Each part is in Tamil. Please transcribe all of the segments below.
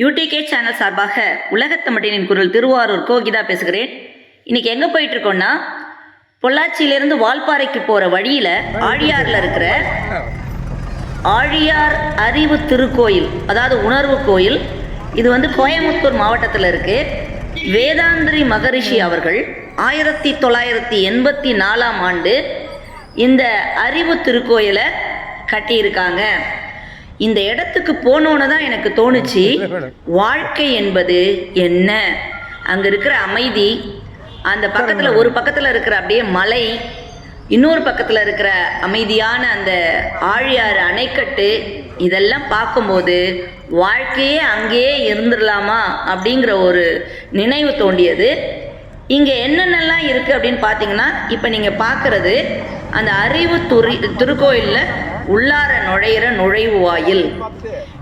யூடிகே சேனல் சார்பாக உலகத்தமிழனின் குரல் திருவாரூர் கோகிதா பேசுகிறேன். இன்னைக்கு எங்கே போயிட்டு இருக்கோம்னா பொள்ளாச்சியிலேருந்து வால்பாறைக்கு போகிற வழியில் ஆழியாரில் இருக்கிற ஆழியார் அறிவு திருக்கோயில் அதாவது உணர்வு கோயில். இது வந்து கோயம்புத்தூர் மாவட்டத்தில் இருக்கு. வேதாந்திரி மகரிஷி அவர்கள் ஆயிரத்தி தொள்ளாயிரத்தி எண்பத்தி நாலாம் ஆண்டு இந்த அறிவு திருக்கோயிலை கட்டியிருக்காங்க. இந்த இடத்துக்கு போனோன்னு தான் எனக்கு தோணுச்சு. வாழ்க்கை என்பது என்ன? அங்கே இருக்கிற அமைதி அந்த பக்கத்தில் ஒரு பக்கத்தில் இருக்கிற அப்படியே மலை இன்னொரு பக்கத்தில் இருக்கிற அமைதியான அந்த ஆழியாறு அணைக்கட்டு இதெல்லாம் பார்க்கும்போது வாழ்க்கையே அங்கேயே இருந்துடலாமா அப்படிங்கிற ஒரு நினைவு தோண்டியது. இங்கே என்னென்னலாம் இருக்குது அப்படின்னு பார்த்தீங்கன்னா இப்போ நீங்கள் பார்க்குறது அந்த அறிவு துரி திருக்கோயிலில் உள்ளார நுழையிற நுழைவு வாயில்.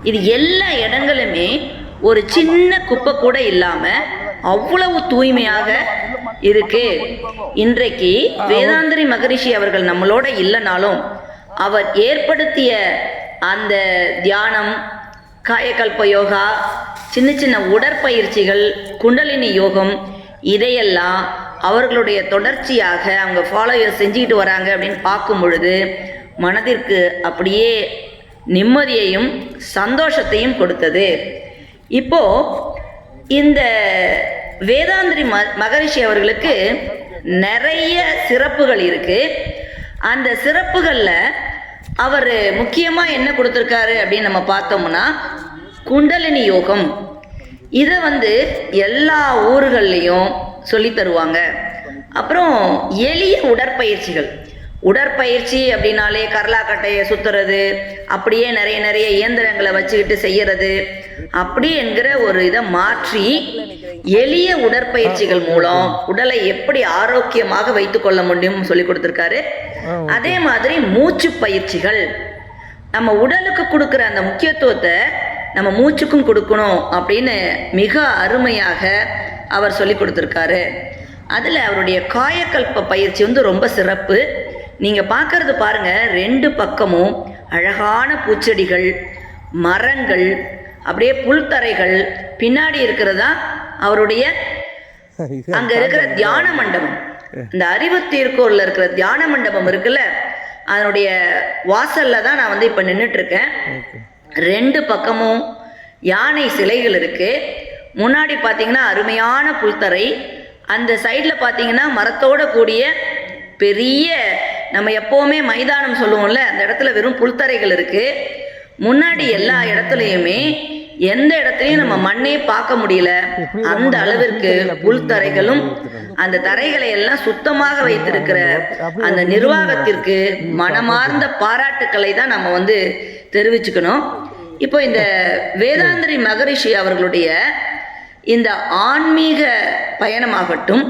இது எல்லா இடங்களுமே ஒரு சின்ன குப்பை கூட இல்லாமல் அவ்வளவு தூய்மையாக இருக்கு. இன்றைக்கு வேதாந்திரி மகரிஷி அவர்கள் நம்மளோட இல்லைனாலும் அவர் ஏற்படுத்திய அந்த தியானம் காயக்கல்ப யோகா சின்ன சின்ன உடற்பயிற்சிகள் குண்டலினி யோகம் இதையெல்லாம் அவர்களுடைய தொடர்ச்சியாக அவங்க ஃபாலோயர் செஞ்சுக்கிட்டு வராங்க அப்படின்னு பார்க்கும் பொழுது மனதிற்கு அப்படியே நிம்மதியையும் சந்தோஷத்தையும் கொடுத்தது. இப்போ இந்த வேதாந்திரி ம மகரிஷி அவர்களுக்கு நிறைய சிறப்புகள் இருக்கு. அந்த சிறப்புகளில் அவர் முக்கியமாக என்ன கொடுத்துருக்காரு அப்படின்னு நம்ம பார்த்தோம்னா குண்டலினி யோகம். இதை வந்து எல்லா ஊர்கள்லேயும் சொல்லி தருவாங்க. அப்புறம் எளிய உடற்பயிற்சிகள். உடற்பயிற்சி அப்படின்னாலே கரலாக்கட்டையை சுற்றுறது அப்படியே நிறைய நிறைய இயந்திரங்களை வச்சுக்கிட்டு செய்யறது. அப்படி என்கிற ஒரு இதை மாற்றி எளிய உடற்பயிற்சிகள் மூலம் உடலை எப்படி ஆரோக்கியமாக வைத்துக்கொள்ள முடியும் சொல்லி கொடுத்துருக்காரு. அதே மாதிரி மூச்சு பயிற்சிகள். நம்ம உடலுக்கு கொடுக்குற அந்த முக்கியத்துவத்தை நம்ம மூச்சுக்கும் கொடுக்கணும் அப்படின்னு மிக அருமையாக அவர் சொல்லி கொடுத்துருக்காரு. அதில் அவருடைய காயக்கல்ப பயிற்சி வந்து ரொம்ப சிறப்பு. நீங்கள் பார்க்கறது பாருங்க ரெண்டு பக்கமும் அழகான பூச்செடிகள் மரங்கள் அப்படியே புல்தரைகள் பின்னாடி இருக்கிறதா அவருடைய அங்க இருக்கிற தியான மண்டபம். இந்த அறிவு தீர்க்கோர்ல இருக்கிற தியான மண்டபம் இருக்குல்ல அதனுடைய வாசல்ல தான் நான் வந்து இப்ப நின்றுட்டு இருக்கேன் ரெண்டு பக்கமும் யானை சிலைகள் இருக்கு. முன்னாடி பார்த்தீங்கன்னா அருமையான புல்தரை. அந்த சைடில் பார்த்தீங்கன்னா மரத்தோட கூடிய பெரிய நம்ம எப்போவுமே மைதானம் சொல்லுவோம்ல அந்த இடத்துல வெறும் புல்தரைகள் இருக்கு. முன்னாடி எல்லா இடத்துலையுமே எந்த இடத்துலையும் நம்ம மண்ணே பார்க்க முடியல. அந்த அளவிற்கு புல்தரைகளும் அந்த தரைகளை எல்லாம் சுத்தமாக வைத்திருக்கிற அந்த நிர்வாகத்திற்கு மனமார்ந்த பாராட்டுக்களை தான் நம்ம வந்து தெரிவிச்சுக்கணும். இப்போ இந்த வேதாந்திரி மகரிஷி அவர்களுடைய இந்த ஆன்மீக பயணமாகட்டும்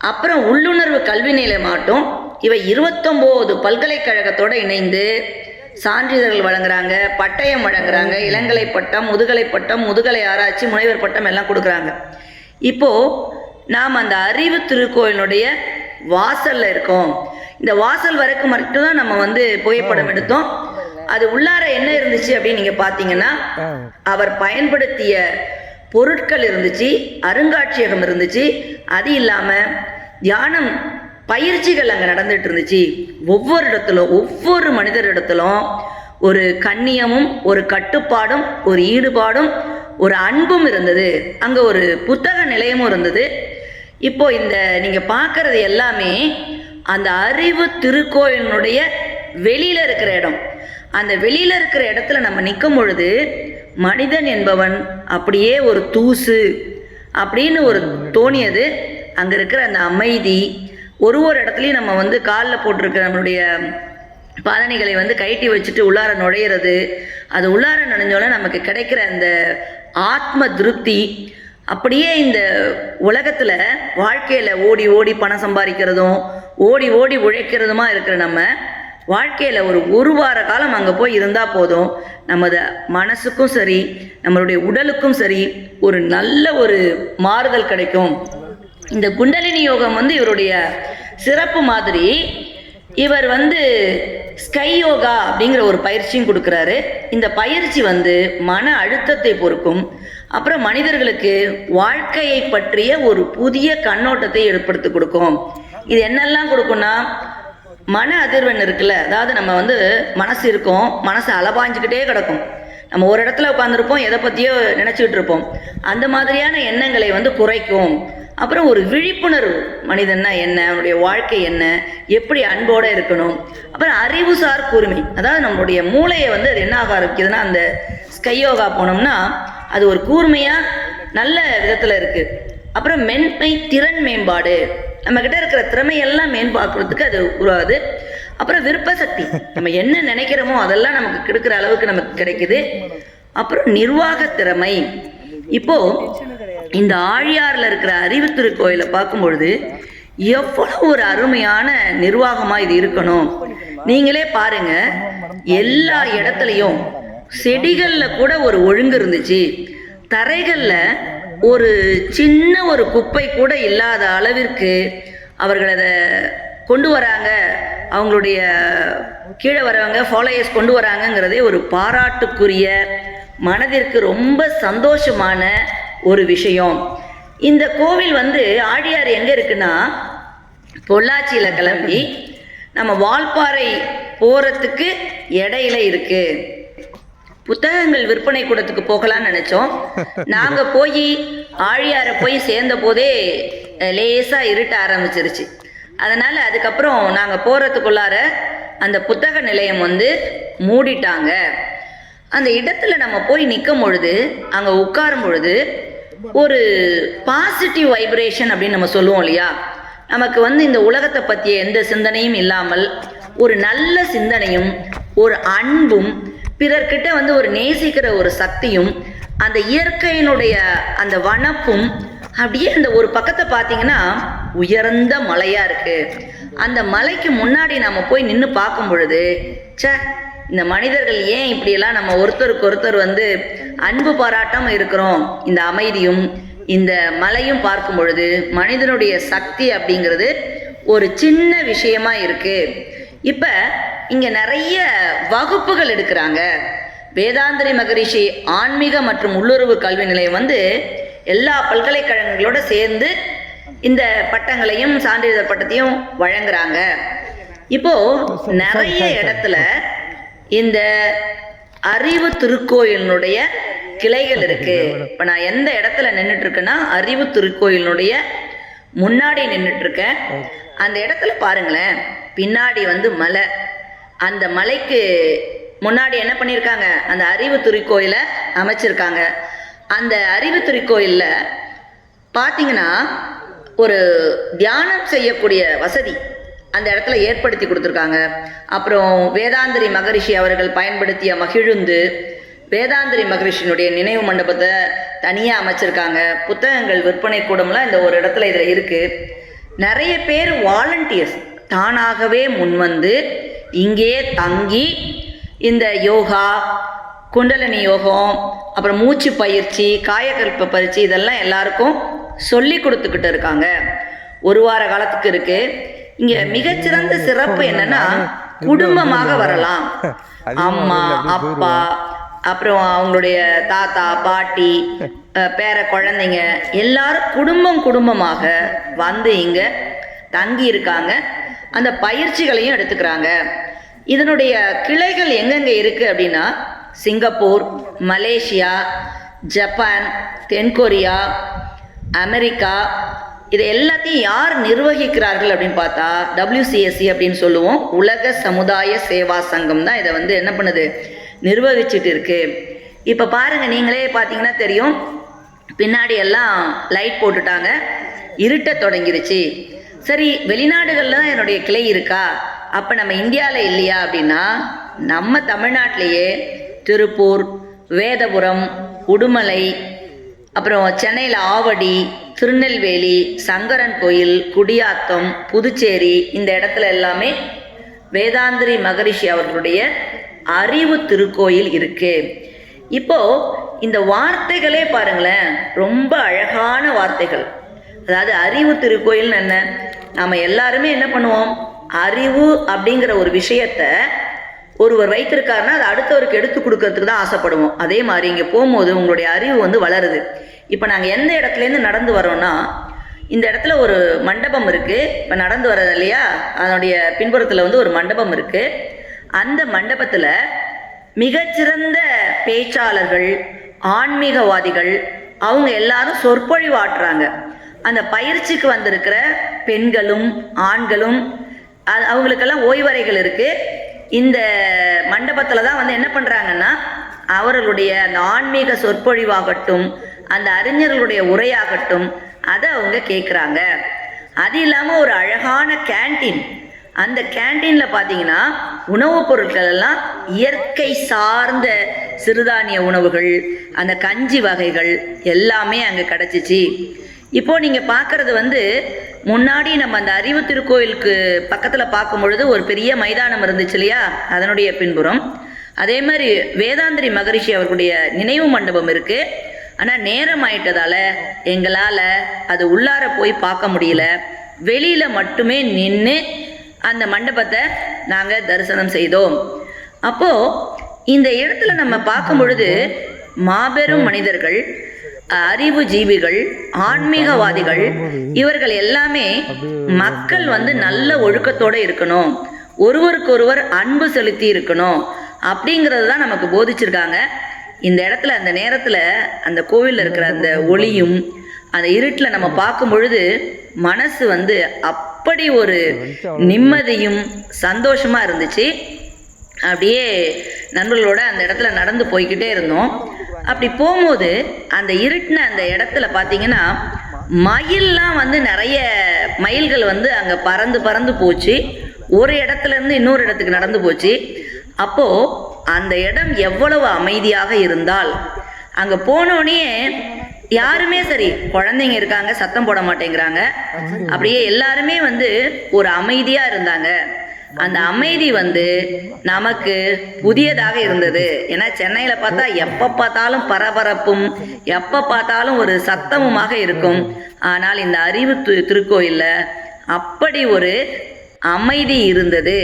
அப்புறம் உள்ளுணர்வு கல்வி நிலையமாகட்டும் இவை இருபத்தொம்போது பல்கலைக்கழகத்தோடு இணைந்து சான்றிதழ்கள் வழங்குறாங்க பட்டயம் வழங்குறாங்க இளங்கலை பட்டம் முதுகலை பட்டம் முதுகலை ஆராய்ச்சி முனைவர் பட்டம் எல்லாம் கொடுக்குறாங்க. இப்போது நாம் அந்த அறிவு திருக்கோயிலுடைய வாசலில் இருக்கோம். இந்த வாசல் வரைக்கும் மட்டும்தான் நம்ம வந்து புகைப்படம் எடுத்தோம். அது உள்ளார என்ன இருந்துச்சு அப்படின்னு நீங்கள் பார்த்தீங்கன்னா அவர் பயன்படுத்திய பொருட்கள் இருந்துச்சு அருங்காட்சியகம் இருந்துச்சு. அது இல்லாமல் தியானம் பயிற்சிகள் அங்கே நடந்துட்டு இருந்துச்சு. ஒவ்வொரு இடத்திலும் ஒவ்வொரு மனிதரிடத்திலும் ஒரு கண்ணியமும் ஒரு கட்டுப்பாடும் ஒரு ஈடுபாடும் ஒரு அன்பும் இருந்தது. அங்கே ஒரு புத்தக நிலையமும் இருந்தது. இப்போ இந்த நீங்கள் பார்க்கறது எல்லாமே அந்த அறிவு திருக்கோயிலினுடைய வெளியில் இருக்கிற இடம். அந்த வெளியில் இருக்கிற இடத்துல நம்ம நிற்கும் பொழுது மனிதன் என்பவன் அப்படியே ஒரு தூசு அப்படின்னு ஒரு தோணியது. அங்கே இருக்கிற அந்த அமைதி ஒரு ஒரு இடத்துலையும் நம்ம வந்து காலில் போட்டிருக்கிற நம்மளுடைய பாதனைகளை வந்து கைட்டி வச்சுட்டு உள்ளார நுழையிறது. அது உள்ளார நுழைஞ்சோன்னே நமக்கு கிடைக்கிற அந்த ஆத்ம திருப்தி. அப்படியே இந்த உலகத்தில் வாழ்க்கையில் ஓடி ஓடி பணம் சம்பாதிக்கிறதும் ஓடி ஓடி உழைக்கிறதுமா இருக்கிற நம்ம வாழ்க்கையில் ஒரு ஒரு வார காலம் அங்கே போய் இருந்தால் போதும். நமது மனசுக்கும் சரி நம்மளுடைய உடலுக்கும் சரி ஒரு நல்ல ஒரு மாறுதல் கிடைக்கும். இந்த குண்டலினி யோகம் வந்து இவருடைய சிறப்பு மாதிரி. இவர் வந்து ஸ்கை யோகா அப்படிங்கிற ஒரு பயிற்சியும் கொடுக்குறாரு. இந்த பயிற்சி வந்து மன அழுத்தத்தை பொறுக்கும். அப்புறம் மனிதர்களுக்கு வாழ்க்கையை பற்றிய ஒரு புதிய கண்ணோட்டத்தை ஏற்படுத்தி கொடுக்கும். இது என்னெல்லாம் கொடுக்கும்னா மன அதிர்வெண் இருக்குல்ல அதாவது நம்ம வந்து மனசு இருக்கும் மனசு அலபாஞ்சுக்கிட்டே கிடக்கும். நம்ம ஒரு இடத்துல உட்காந்துருப்போம் எதை பற்றியோ நினச்சிக்கிட்டு இருப்போம். அந்த மாதிரியான எண்ணங்களை வந்து குறைக்கும். அப்புறம் ஒரு விழிப்புணர்வு. மனிதன்னா என்ன? அவனுடைய வாழ்க்கை என்ன? எப்படி அன்போடு இருக்கணும்? அப்புறம் அறிவுசார் கூர்மை. அதாவது நம்மளுடைய மூளையை வந்து அது என்ன ஆக ஆரம்பிக்குதுன்னா அந்த ஸ்கையோகா போனோம்னா அது ஒரு கூர்மையாக நல்ல விதத்தில் இருக்குது அப்புறம் மென்மை திறன் மேம்பாடு. நம்மக்கிட்ட இருக்கிற திறமையெல்லாம் மேம்பாக்குறதுக்கு அது உருவாகுது. அப்புறம் விருப்ப சக்தி நம்ம என்ன நினைக்கிறோமோ அதெல்லாம் நமக்கு கிடைக்கிற அளவுக்கு நமக்கு கிடைக்குது. அப்புறம் நிர்வாக திறமை. இப்போ இந்த ஆழியாரில் இருக்கிற அறிவு திருக்கோயிலை பார்க்கும் பொழுது எவ்வளவு ஒரு அருமையான நிர்வாகமாக இது இருக்கணும். நீங்களே பாருங்க எல்லா இடத்துலையும் செடிகளில் கூட ஒரு ஒழுங்கு இருந்துச்சு. தரைகளில் ஒரு சின்ன ஒரு குப்பை கூட இல்லாத அளவிற்கு அவர்கள் அதை கொண்டு வராங்க. அவங்களுடைய கீழே வரவங்க ஃபாலோயர்ஸ் கொண்டு வராங்கங்கிறதே ஒரு பாராட்டுக்குரிய மனதிற்கு ரொம்ப சந்தோஷமான ஒரு விஷயம். இந்த கோவில் வந்து ஆழியார் எங்கே இருக்குன்னா பொள்ளாச்சியில் கிளம்பி நம்ம வால்பாறை போகிறதுக்கு இடையில இருக்கு. புத்தகங்கள் விற்பனை கூடத்துக்கு போகலாம்னு நினச்சோம். நாங்கள் போய் ஆழியாரை போய் சேர்ந்த போதே லேசாக இருட்ட ஆரம்பிச்சிருச்சு. அதனால் அதுக்கப்புறம் நாங்கள் போகிறதுக்குள்ளார அந்த புத்தக நிலையம் வந்து மூடிட்டாங்க. அந்த இடத்துல நம்ம போய் நிற்கும் பொழுது அங்கே உட்காரும் பொழுது ஒரு பாசிட்டிவ் வைப்ரேஷன் அப்படின்னு நம்ம சொல்லுவோம் இல்லையா? நமக்கு வந்து இந்த உலகத்தை பற்றிய எந்த சிந்தனையும் இல்லாமல் ஒரு நல்ல சிந்தனையும் ஒரு அன்பும் பிறர்கிட்ட வந்து ஒரு நேசிக்கிற ஒரு சக்தியும் அந்த இயற்கையினுடைய அந்த வனப்பும் அப்படியே அந்த ஒரு பக்கத்தை பார்த்தீங்கன்னா உயர்ந்த மலையாக இருக்குது அந்த மலைக்கு முன்னாடி நம்ம போய் நின்று பார்க்கும் பொழுது ச்சே இந்த மனிதர்கள் ஏன் இப்படியெல்லாம் நம்ம ஒருத்தருக்கு ஒருத்தர் வந்து அன்பு பாராட்டாம இருக்கிறோம்? இந்த அமைதியும் இந்த மலையும் பார்க்கும் பொழுது மனிதனுடைய சக்தி அப்படிங்கிறது ஒரு சின்ன விஷயமா இருக்கு. இப்ப இங்க நிறைய வகுப்புகள் எடுக்கிறாங்க. வேதாந்திரி மகரிஷி ஆன்மீக மற்றும் உள்ளுறவு கல்வி நிலையம் வந்து எல்லா பல்கலைக்கழகங்களோட சேர்ந்து இந்த பட்டங்களையும் சான்றிதழ் பட்டத்தையும் வழங்குறாங்க. இப்போ நிறைய இடத்துல இந்த அறிவு திருக்கோயிலினுடைய கிளைகள் இருக்கு. இப்போ நான் எந்த இடத்துல நின்றுட்டு இருக்கேன்னா அறிவு திருக்கோயிலினுடைய முன்னாடி நின்றுட்டு இருக்கேன் அந்த இடத்துல பாருங்களேன் பின்னாடி வந்து மலை. அந்த மலைக்கு முன்னாடி என்ன பண்ணியிருக்காங்க அந்த அறிவு திருக்கோயிலை அமைச்சிருக்காங்க. அந்த அறிவு திருக்கோயிலில் பார்த்தீங்கன்னா ஒரு தியானம் செய்யக்கூடிய வசதி. அந்த இடத்துல ஏற்படுத்தி கொடுத்துருக்காங்க. அப்புறம் வேதாந்திரி மகரிஷி அவர்கள் பயன்படுத்திய மகிழுந்து வேதாந்திரி மகரிஷினுடைய நினைவு மண்டபத்தை தனியாக அமைச்சிருக்காங்க. புத்தகங்கள் விற்பனை கூடம்லாம் இந்த ஒரு இடத்துல இதில் இருக்குது நிறைய பேர் வாலண்டியர்ஸ் தானாகவே முன்வந்து இங்கேயே தங்கி இந்த யோகா குண்டலினி யோகம் அப்புறம் மூச்சு பயிற்சி காயக்கல்ப பயிற்சி இதெல்லாம் எல்லாருக்கும் சொல்லி கொடுத்துக்கிட்டு இருக்காங்க. ஒரு வார காலத்துக்கு இருக்குது இங்க மிகச்சிறந்த சிறப்பு என்னன்னா குடும்பமாக வரலாம். அம்மா அப்பா அப்புறம் அவங்களுடைய தாத்தா பாட்டி பேர குழந்தைங்க எல்லாரும் குடும்பம் குடும்பமாக வந்து இங்க தங்கி இருக்காங்க. அந்த பயிற்சிகளையும் எடுத்துக்கிறாங்க. இதனுடைய கிளைகள் எங்கெங்க இருக்கு அப்படின்னா சிங்கப்பூர் மலேசியா ஜப்பான் தென்கொரியா அமெரிக்கா இதை எல்லாத்தையும் யார் நிர்வகிக்கிறார்கள் அப்படின்னு பார்த்தா டபிள்யூசிஎஸ்சி அப்படின்னு சொல்லுவோம். உலக சமுதாய சேவா சங்கம் தான் இதை வந்து என்ன பண்ணுது? நிர்வகிச்சுட்டு இருக்கு. இப்போ பாருங்க நீங்களே பார்த்தீங்கன்னா தெரியும். பின்னாடி எல்லாம் லைட் போட்டுட்டாங்க. இருட்ட தொடங்கிருச்சு. சரி வெளிநாடுகளில் தான் என்னுடைய கிளை இருக்கா? அப்போ நம்ம இந்தியாவில் இல்லையா அப்படின்னா நம்ம தமிழ்நாட்டிலேயே திருப்பூர் வேதபுரம் உடுமலை அப்புறம் சென்னையில் ஆவடி திருநெல்வேலி சங்கரன் கோயில் குடியாத்தம் புதுச்சேரி இந்த இடத்துல எல்லாமே வேதாந்திரி மகரிஷி அவர்களுடைய அறிவு திருக்கோயில் இருக்கு. இப்போ இந்த வார்த்தைகளே பாருங்களேன் ரொம்ப அழகான வார்த்தைகள். அதாவது அறிவு திருக்கோயில்னு என்ன? நாம எல்லாருமே என்ன பண்ணுவோம்? அறிவு அப்படிங்கிற ஒரு விஷயத்த ஒருவர் வைத்திருக்காருன்னா அதை அடுத்தவருக்கு எடுத்து கொடுக்கறதுக்கு தான் ஆசைப்படுவோம். அதே மாதிரி இங்கே போகும்போது உங்களுடைய அறிவு வந்து வளருது. இப்போ நாங்கள் எந்த இடத்துலேருந்து நடந்து வரோம்னா இந்த இடத்துல ஒரு மண்டபம் இருக்குது இப்போ நடந்து வர்றது இல்லையா? அதனுடைய பின்புறத்தில் வந்து ஒரு மண்டபம் இருக்குது அந்த மண்டபத்தில் மிகச்சிறந்த பேச்சாளர்கள் ஆன்மீகவாதிகள் அவங்க எல்லாரும் சொற்பொழிவாட்டுறாங்க. அந்த பயிற்சிக்கு வந்திருக்கிற பெண்களும் ஆண்களும் அது அவங்களுக்கெல்லாம் ஓய்வறைகள் இருக்குது இந்த மண்டபத்தில் தான் வந்து என்ன பண்ணுறாங்கன்னா அவர்களுடைய அந்த ஆன்மீக சொற்பொழிவாகட்டும் அந்த அறிஞர்களுடைய உரையாகட்டும் அதை அவங்க கேட்குறாங்க அது இல்லாமல் ஒரு அழகான கேண்டீன் அந்த கேண்டீனில் பார்த்தீங்கன்னா உணவுப் பொருட்கள் எல்லாம் இயற்கை சார்ந்த சிறுதானிய உணவுகள் அந்த கஞ்சி வகைகள் எல்லாமே அங்கே கிடச்சிச்சு. இப்போ நீங்கள் பார்க்குறது வந்து முன்னாடி நம்ம அந்த அறிவு திருக்கோயிலுக்கு பக்கத்தில் பார்க்கும் பொழுது ஒரு பெரிய மைதானம் இருந்துச்சு இல்லையா? அதனுடைய பின்புறம். அதே மாதிரி வேதாந்திரி மகரிஷி அவர்களுடைய நினைவு மண்டபம் இருக்குது ஆனால் நேரம் ஆயிட்டதால எங்களால் அது உள்ளார போய் பார்க்க முடியல. வெளியில் மட்டுமே நின்று அந்த மண்டபத்தை நாங்கள் தரிசனம் செய்தோம். அப்போது இந்த இடத்துல நம்ம பார்க்கும் பொழுது மாபெரும் மனிதர்கள் அறிவு ஜீவிகள் ஆன்மீகவாதிகள் இவர்கள் எல்லாமே மக்கள் வந்து நல்ல ஒழுக்கத்தோட இருக்கணும். ஒருவருக்கொருவர் அன்பு செலுத்தி இருக்கணும். அப்படிங்கிறது தான் நமக்கு போதிச்சிருக்காங்க. இந்த இடத்துல அந்த நேரத்தில் அந்த கோவிலில் இருக்கிற அந்த ஒளியும் அந்த இருட்டில் நம்ம பார்க்கும் பொழுது மனசு வந்து அப்படி ஒரு நிம்மதியும் சந்தோஷமாக இருந்துச்சு. அப்படியே நண்பர்களோட அந்த இடத்துல நடந்து போய்கிட்டே இருந்தோம். அப்படி போகும்போது அந்த இருட்டின அந்த இடத்துல பார்த்தீங்கன்னா மயில்லாம் வந்து நிறைய மயில்கள் வந்து அங்கே பறந்து பறந்து போச்சு. ஒரு இடத்துல இருந்து இன்னொரு இடத்துக்கு நடந்து போச்சு. அப்போது அந்த இடம் எவ்வளவு அமைதியாக இருந்தால்? அங்கே போனோடனே யாருமே சரி குழந்தைங்க இருக்காங்க சத்தம் போட மாட்டேங்கிறாங்க. அப்படியே எல்லாருமே வந்து ஒரு அமைதியா இருந்தாங்க. அந்த அமைதி வந்து நமக்கு புதியதாக இருந்தது. ஏன்னா சென்னையில பார்த்தா எப்ப பார்த்தாலும் பரபரப்பும் எப்ப பார்த்தாலும் ஒரு சத்தமுமாக இருக்கும். ஆனால் இந்த அறிவு திருக்கோயில்ல அப்படி ஒரு அமைதி இருந்தது.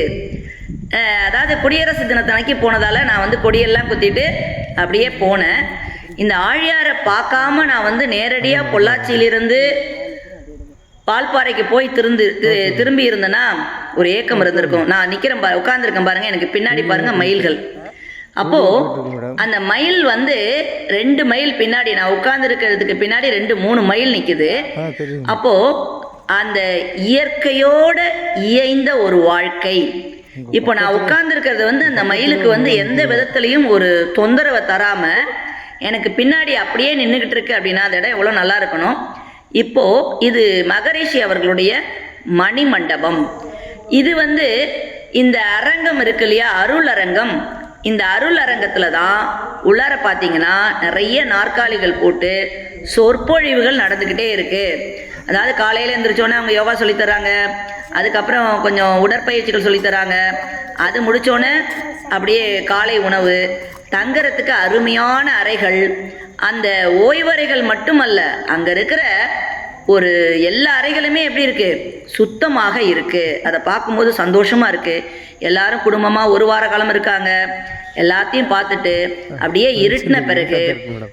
அதாவது குடியரசு தினத்தன்னைக்கு போனதால நான் வந்து கொடியெல்லாம் குத்திட்டு அப்படியே போனேன். இந்த ஆழியாரை பார்க்காம நான் வந்து நேரடியாக பொள்ளாச்சியிலிருந்து பால்பாறைக்கு போய் திருந்து திரும்பி இருந்தேன்னா ஒரு ஏக்கம் இருந்திருக்கும். நான் நிக்கிறேன் பா உட்காந்துருக்கேன் பாருங்க எனக்கு பின்னாடி பாருங்க மயில்கள். அப்போ அந்த மயில் வந்து ரெண்டு மைல் பின்னாடி நான் உட்கார்ந்து பின்னாடி ரெண்டு மூணு மைல் நிக்குது. ஆ தெரியும் அப்போ அந்த இயற்கையோட இயைந்த ஒரு வாழ்க்கை. இப்போ நான் உட்கார்ந்துருக்கிறது வந்து அந்த மயிலுக்கு வந்து எந்த விதத்துலையும் ஒரு தொந்தரவை தராம எனக்கு பின்னாடி அப்படியே நின்றுக்கிட்டு இருக்கு அப்படின்னா அந்த இடம் எவ்வளோ நல்லா இருக்கணும். இப்போ இது மகரிஷி அவர்களுடைய மணிமண்டபம். இது வந்து இந்த அரங்கம் இருக்கு இல்லையா? அருள் அரங்கம். இந்த அருள் அரங்கத்துல தான் உள்ளார பார்த்தீங்கன்னா நிறைய நாற்காலிகள் போட்டு சொற்பொழிவுகள் நடந்துக்கிட்டே இருக்கு. அதாவது காலையில் எழுந்திரிச்சோன்னே அவங்க யோகா சொல்லித்தராங்க அதுக்கப்புறம் கொஞ்சம் உடற்பயிற்சிகள் சொல்லித்தராங்க அது முடிச்சோன்னே அப்படியே காலை உணவு. தங்கறதுக்கு அருமையான அறைகள். அந்த ஓய்வறைகள் மட்டுமல்ல அங்கே இருக்கிற ஒரு எல்லா அறைகளுமே எப்படி இருக்குது சுத்தமாக இருக்குது அதை பார்க்கும்போது சந்தோஷமாக இருக்குது எல்லாரும் குடும்பமா ஒரு வார காலம் இருக்காங்க. எல்லாத்தையும் பார்த்துட்டு அப்படியே இருட்டின பிறகு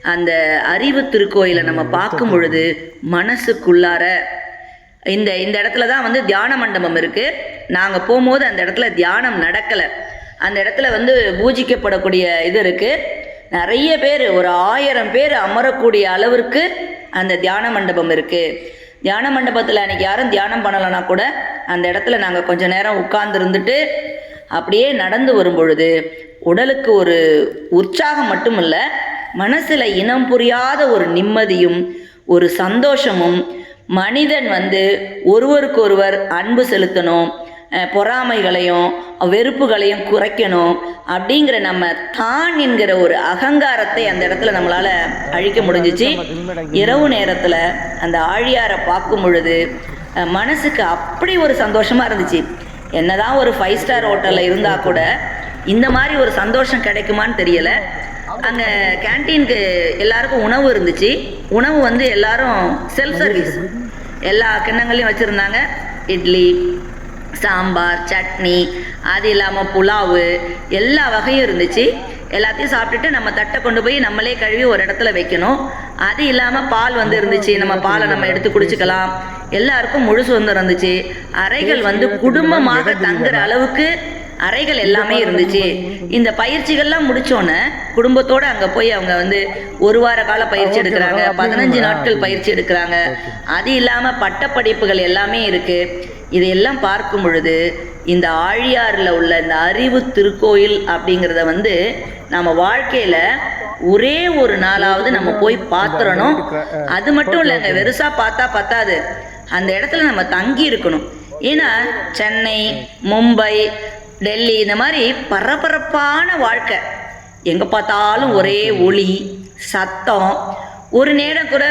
அந்த அறிவு திருக்கோயிலை நம்ம பார்க்கும் பொழுது மனசுக்குள்ளார இந்த இந்த இடத்துல தான் வந்து தியான மண்டபம் இருக்கு. நாங்க போகும்போது அந்த இடத்துல தியானம் நடக்கல. அந்த இடத்துல வந்து பூஜிக்கப்படக்கூடிய இது இருக்கு. நிறைய பேர் ஒரு ஆயிரம் பேர் அமரக்கூடிய அளவிற்கு அந்த தியான மண்டபம் இருக்கு. தியான மண்டபத்தில் அன்னைக்கு யாரும் தியானம் பண்ணலைன்னா கூட அந்த இடத்துல நாங்கள் கொஞ்ச நேரம் உட்கார்ந்து இருந்துட்டு அப்படியே நடந்து வரும் பொழுது உடலுக்கு ஒரு உற்சாகம் மட்டுமல்ல மனசுல இனம் புரியாத ஒரு நிம்மதியும் ஒரு சந்தோஷமும் மனிதன் வந்து ஒருவருக்கொருவர் அன்பு செலுத்தணும் பொறாமைகளையும் வெறுப்புகளையும் குறைக்கணும் அப்படிங்கிற நம்ம தான் என்கிற ஒரு அகங்காரத்தை அந்த இடத்துல நம்மளால அழிக்க முடிஞ்சிச்சு. இரவு நேரத்தில் அந்த ஆழியாரை பார்க்கும் பொழுது மனசுக்கு அப்படி ஒரு சந்தோஷமா இருந்துச்சு. என்னதான் ஒரு ஃபைவ் ஸ்டார் ஹோட்டலில் இருந்தால் கூட இந்த மாதிரி ஒரு சந்தோஷம் கிடைக்குமான்னு தெரியல. அங்கே கேன்டீனுக்கு எல்லாருக்கும் உணவு இருந்துச்சு. உணவு வந்து எல்லாரும் செல்ஃப் சர்வீஸ் எல்லா கிண்ணங்களையும் வச்சுருந்தாங்க. இட்லி சாம்பார் சட்னி அது இல்லாமல் புலாவு எல்லா வகையும் இருந்துச்சு. எல்லாத்தையும் சாப்பிட்டுட்டு நம்ம தட்டை கொண்டு போய் நம்மளே கழுவி ஒரு இடத்துல வைக்கணும். அது இல்லாமல் பால் வந்து இருந்துச்சு. நம்ம பாலை நம்ம எடுத்து குடிச்சுக்கலாம். எல்லாருக்கும் முழு சுதந்திரம் இருந்துச்சு. அறைகள் வந்து குடும்பமாக தங்குற அளவுக்கு அறைகள் எல்லாமே இருந்துச்சு. இந்த பயிற்சிகள்லாம் முடிச்சோன்னே குடும்பத்தோட அங்கே போய் அவங்க வந்து ஒரு வார கால பயிற்சி எடுக்கிறாங்க. பதினஞ்சு நாட்கள் பயிற்சி எடுக்கிறாங்க. அது இல்லாமல் பட்டப்படிப்புகள் எல்லாமே இருக்கு. இதையெல்லாம் பார்க்கும் பொழுது இந்த ஆழியாறில் உள்ள இந்த அறிவு திருக்கோயில் அப்படிங்கிறத வந்து நம்ம வாழ்க்கையில் ஒரே ஒரு நாளாவது நம்ம போய் பார்த்துறணும் அது மட்டும் இல்லைங்க வெறுசா பார்த்தா பத்தாது. அந்த இடத்துல நம்ம தங்கி இருக்கணும். ஏன்னா சென்னை மும்பை டெல்லி இந்த மாதிரி பரபரப்பான வாழ்க்கை. எங்கே பார்த்தாலும் ஒரே ஒளி சத்தம். ஒரு நேரம் கூட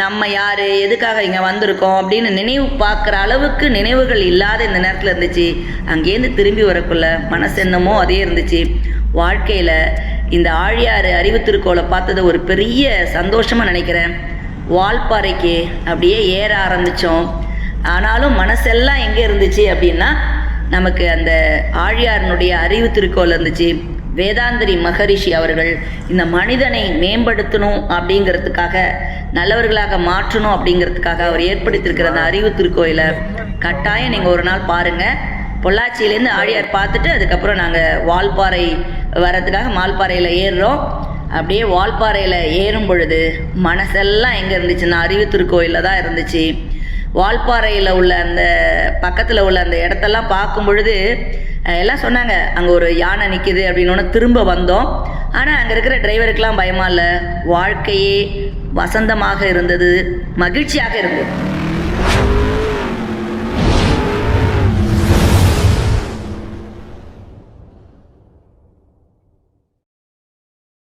நம்ம யார் எதுக்காக இங்கே வந்திருக்கோம் அப்படின்னு நினைவு பார்க்குற அளவுக்கு நினைவுகள் இல்லாத இந்த நேரத்தில் இருந்துச்சு. அங்கேருந்து திரும்பி வரக்குள்ள மனசு என்னமோ அதே இருந்துச்சு. வாழ்க்கையில் இந்த ஆழியாறு அறிவு திருக்கோளை பார்த்தது ஒரு பெரிய சந்தோஷமாக நினைக்கிறேன். வால்பாறைக்கு அப்படியே ஏற ஆரம்பித்தோம் ஆனாலும் மனசெல்லாம் எங்கே இருந்துச்சு அப்படின்னா நமக்கு அந்த ஆழியாரனுடைய அறிவு திருக்கோள் இருந்துச்சு. வேதாந்திரி மகரிஷி அவர்கள் இந்த மனிதனை மேம்படுத்தணும் அப்படிங்கிறதுக்காக நல்லவர்களாக மாற்றணும் அப்படிங்கிறதுக்காக அவர் ஏற்படுத்தியிருக்கிற அந்த அறிவு திருக்கோயிலை. கட்டாயம் நீங்கள் ஒரு நாள் பாருங்கள் பொள்ளாச்சியிலேருந்து ஆழியார் பார்த்துட்டு அதுக்கப்புறம் நாங்கள் வால்பாறை வர்றதுக்காக மால்பாறையில் ஏறுறோம். அப்படியே வால்பாறையில் ஏறும் பொழுது மனசெல்லாம் எங்கே இருந்துச்சுன்னா அறிவு திருக்கோயிலில் தான் இருந்துச்சு. வால்பாறையில் உள்ள அந்த பக்கத்தில் உள்ள அந்த இடத்தெல்லாம் பார்க்கும் பொழுது எல்லாம் சொன்னாங்க அங்கே ஒரு யானை நிற்கிது அப்படின்னு திரும்ப வந்தோம். ஆனால் அங்கே இருக்கிற டிரைவருக்கெலாம் பயமா இல்லை. வாழ்க்கையே வசந்தமாக இருந்தது மகிழ்ச்சியாக இருந்தது.